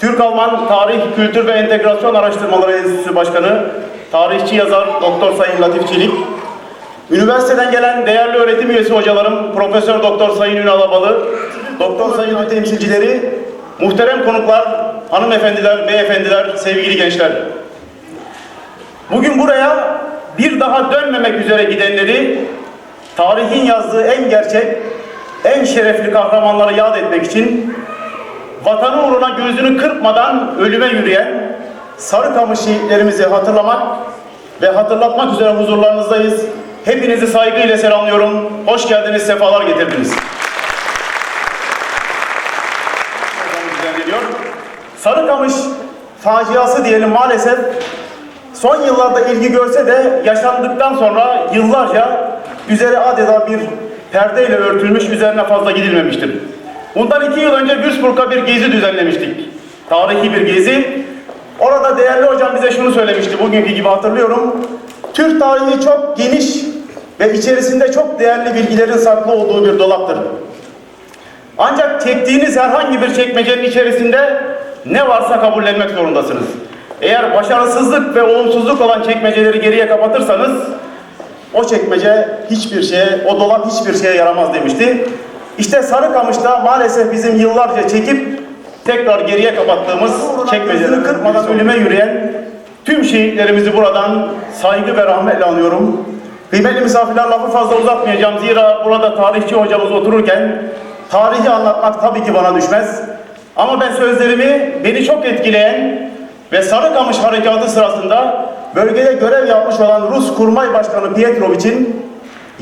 Türk-Alman Tarih, Kültür ve Entegrasyon Araştırmaları Enstitüsü Başkanı, tarihçi yazar Doktor Sayın Latif Çelik, üniversiteden gelen değerli öğretim üyesi hocalarım, Profesör Doktor Sayın Ünal Abalı, Doktor Sayın temsilcileri, muhterem konuklar, hanımefendiler, beyefendiler, sevgili gençler. Bugün buraya bir daha dönmemek üzere gidenleri tarihin yazdığı en gerçek, en şerefli kahramanları yad etmek için vatanı uğruna gözünü kırpmadan ölüme yürüyen Sarıkamış şehitlerimizi hatırlamak ve hatırlatmak üzere huzurlarınızdayız. Hepinizi saygıyla selamlıyorum. Hoş geldiniz, sefalar getirdiniz. Sarıkamış faciası diyelim maalesef son yıllarda ilgi görse de yaşandıktan sonra yıllarca üzeri adeta bir perdeyle örtülmüş üzerine fazla gidilmemiştir. Bundan iki yıl önce Würzburg'a bir gezi düzenlemiştik. Tarihi bir gezi. Orada değerli hocam bize şunu söylemişti bugünkü gibi hatırlıyorum. Türk tarihi çok geniş ve içerisinde çok değerli bilgilerin saklı olduğu bir dolaptır. Ancak çektiğiniz herhangi bir çekmecenin içerisinde ne varsa kabullenmek zorundasınız. Eğer başarısızlık ve olumsuzluk olan çekmeceleri geriye kapatırsanız o çekmece hiçbir şeye, o dolap hiçbir şeye yaramaz demişti. İşte Sarıkamış'ta maalesef bizim yıllarca çekip tekrar geriye kapattığımız çekmeceleri kırpmadan ölüme yürüyen tüm şehitlerimizi buradan saygı ve rahmetle anıyorum. Kıymetli misafirler lafı fazla uzatmayacağım. Zira burada tarihçi hocamız otururken tarihi anlatmak tabii ki bana düşmez. Ama ben sözlerimi beni çok etkileyen ve Sarıkamış Harekatı sırasında bölgede görev yapmış olan Rus Kurmay Başkanı Pietrovich'in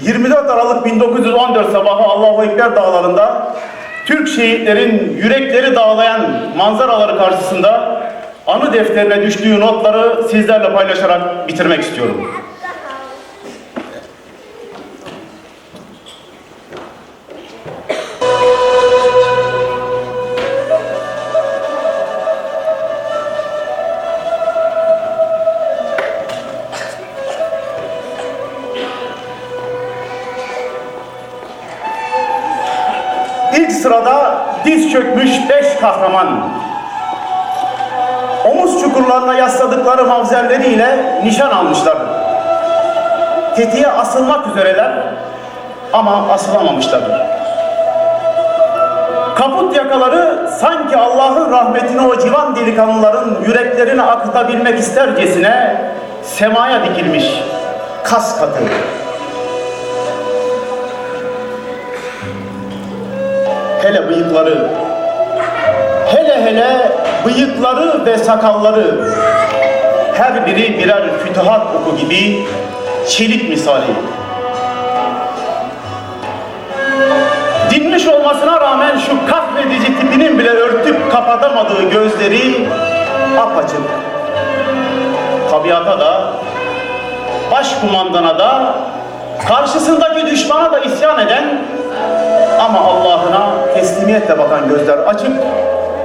24 Aralık 1914 sabahı Allahu Ekber dağlarında Türk şehitlerin yürekleri dağlayan manzaraları karşısında anı defterine düştüğü notları sizlerle paylaşarak bitirmek istiyorum. Sırada diz çökmüş beş kahraman. Omuz çukurlarına yasladıkları mavzerleriyle nişan almışlar. Tetiğe asılmak üzereler ama asılamamışlar. Kaput yakaları sanki Allah'ın rahmetini o civan delikanlıların yüreklerine akıtabilmek istercesine semaya dikilmiş kas katı. Hele bıyıkları, hele hele bıyıkları ve sakalları, her biri birer fütuhat oku gibi çelik misali. Dinmiş olmasına rağmen şu kahredici tipinin bile örtüp kapatamadığı gözleri apaçık. Tabiata da, başkumandana da, karşısındaki düşmana da isyan eden ama Allah'ına teslimiyetle bakan gözler açık.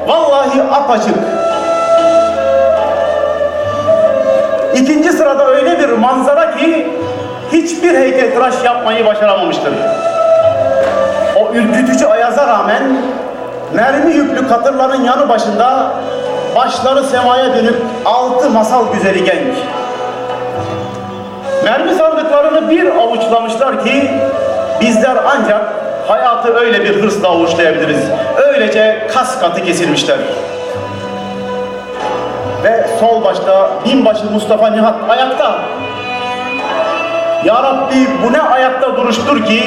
Vallahi apaçık. İkinci sırada öyle bir manzara ki hiçbir heykeltıraş yapmayı başaramamıştır. O ürkütücü ayaza rağmen mermi yüklü katırların yanı başında başları semaya dönüp altı masal güzeli genç. Mermi sandıklarını bir avuçlamışlar ki bizler ancak hayatı öyle bir hırsla avuçlayabiliriz. Öylece kas katı kesilmişler. Ve sol başta binbaşı Mustafa Nihat ayakta. Ya Rabbi bu ne ayakta duruştur ki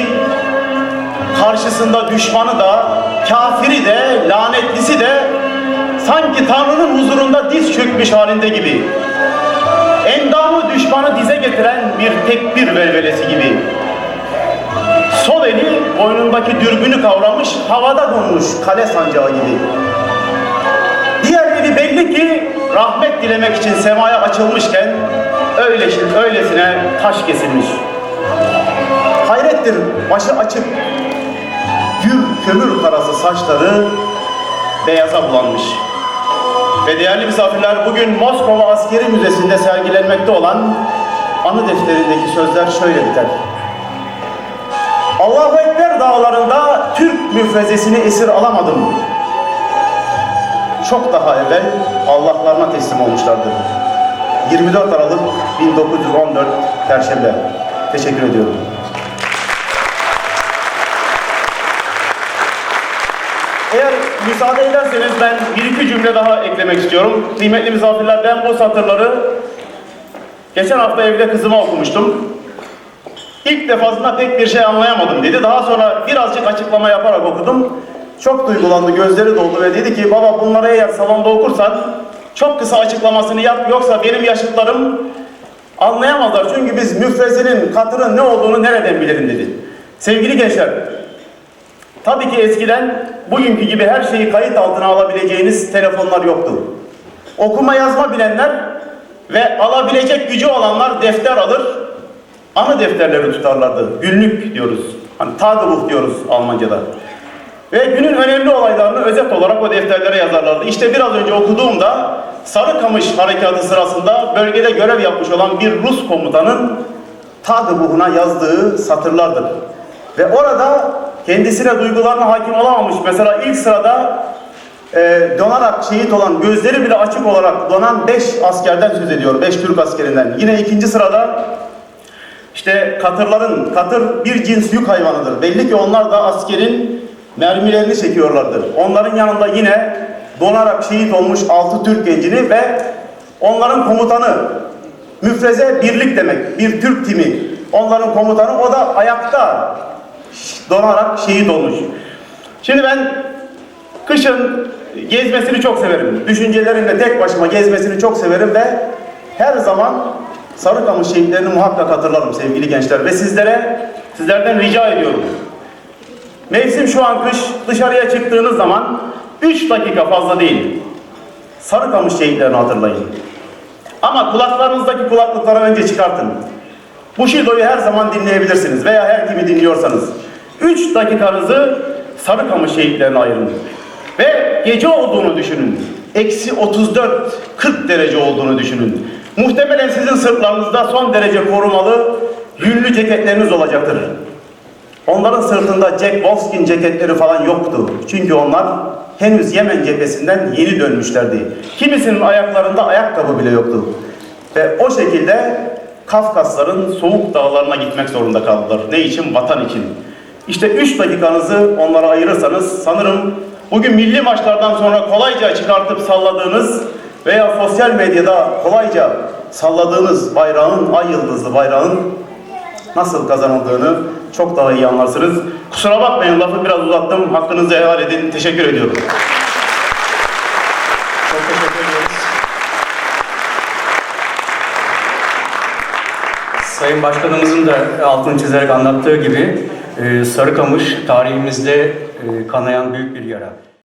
karşısında düşmanı da, kafiri de, lanetlisi de sanki Tanrı'nın huzurunda diz çökmüş halinde gibi. Endamı düşmanı dize getiren bir tekbir velvelesi gibi. Sol eli boynundaki dürbünü kavramış, havada donmuş kale sancağı gibi. Diğer eli belli ki rahmet dilemek için semaya açılmışken öylesin, öylesine taş kesilmiş. Hayrettir başı açık, gür kömür karası saçları beyaza bulanmış. Ve değerli misafirler bugün Moskova Askeri Müzesi'nde sergilenmekte olan anı defterindeki sözler şöyle biter. Allahu Ekber dağlarında Türk müfrezesini esir alamadım. çok daha evvel Allah'larına teslim olmuşlardı. 24 Aralık 1914 Perşembe. Teşekkür ediyorum. Eğer müsaade ederseniz ben bir iki cümle daha eklemek istiyorum. Kıymetli misafirler ben bu satırları geçen hafta evde kızıma okumuştum. İlk defasında pek bir şey anlayamadım dedi. Daha sonra birazcık açıklama yaparak okudum. Çok duygulandı, gözleri doldu ve dedi ki baba bunları eğer salonda okursan çok kısa açıklamasını yap yoksa benim yaşıtlarım anlayamazlar. Çünkü biz müfrezinin, katırın ne olduğunu nereden bilelim dedi. Sevgili gençler, tabii ki eskiden bugünkü gibi her şeyi kayıt altına alabileceğiniz telefonlar yoktu. Okuma yazma bilenler ve alabilecek gücü olanlar defter alır, anı defterleri tutarlardı. Günlük diyoruz. Hani Tagebuch diyoruz Almanca'da. Ve günün önemli olaylarını özet olarak o defterlere yazarlardı. İşte biraz önce okuduğumda Sarıkamış Harekatı sırasında bölgede görev yapmış olan bir Rus komutanın Tagebuch'una yazdığı satırlardır. Ve orada kendisine duygularına hakim olamamış. Mesela ilk sırada e, donarak şehit olan, gözleri bile açık olarak donan 5 askerden söz ediyor. 5 Türk askerinden. Yine ikinci sırada işte katırların, katır bir cins yük hayvanıdır. Belli ki onlar da askerin mermilerini çekiyorlardır. Onların yanında yine donarak şehit olmuş 6 Türk gencini ve onların komutanı müfreze birlik demek. Bir Türk timi. Onların komutanı o da ayakta donarak şehit olmuş. Şimdi ben kışın gezmesini çok severim. Düşüncelerimle tek başıma gezmesini çok severim ve her zaman Sarıkamış şehitlerini muhakkak hatırlarım sevgili gençler ve sizlere sizlerden rica ediyorum. Mevsim şu an kış, dışarıya çıktığınız zaman 3 dakika fazla değil. Sarıkamış şehitlerini hatırlayın. Ama kulaklarınızdaki kulaklıkları önce çıkartın. Bu şidoyu her zaman dinleyebilirsiniz veya her kimi dinliyorsanız. 3 dakikanızı Sarıkamış şehitlerine ayırın. Ve gece olduğunu düşünün. Eksi 34-40 derece olduğunu düşünün. Muhtemelen sizin sırtlarınızda son derece korumalı yünlü ceketleriniz olacaktır. Onların sırtında Jack Wolfskin ceketleri falan yoktu. Çünkü onlar henüz Yemen cephesinden yeni dönmüşlerdi. Kimisinin ayaklarında ayakkabı bile yoktu. Ve o şekilde Kafkasların soğuk dağlarına gitmek zorunda kaldılar. Ne için? Vatan için. İşte 3 dakikanızı onlara ayırırsanız sanırım bugün milli maçlardan sonra kolayca çıkartıp salladığınız veya sosyal medyada kolayca salladığınız bayrağın, ay yıldızlı bayrağın nasıl kazanıldığını çok daha iyi anlarsınız. Kusura bakmayın lafı biraz uzattım. Hakkınızı helal edin. Teşekkür ediyorum. Çok teşekkür ediyoruz. Sayın Başkanımızın da altını çizerek anlattığı gibi e, Sarıkamış tarihimizde e, kanayan büyük bir yara.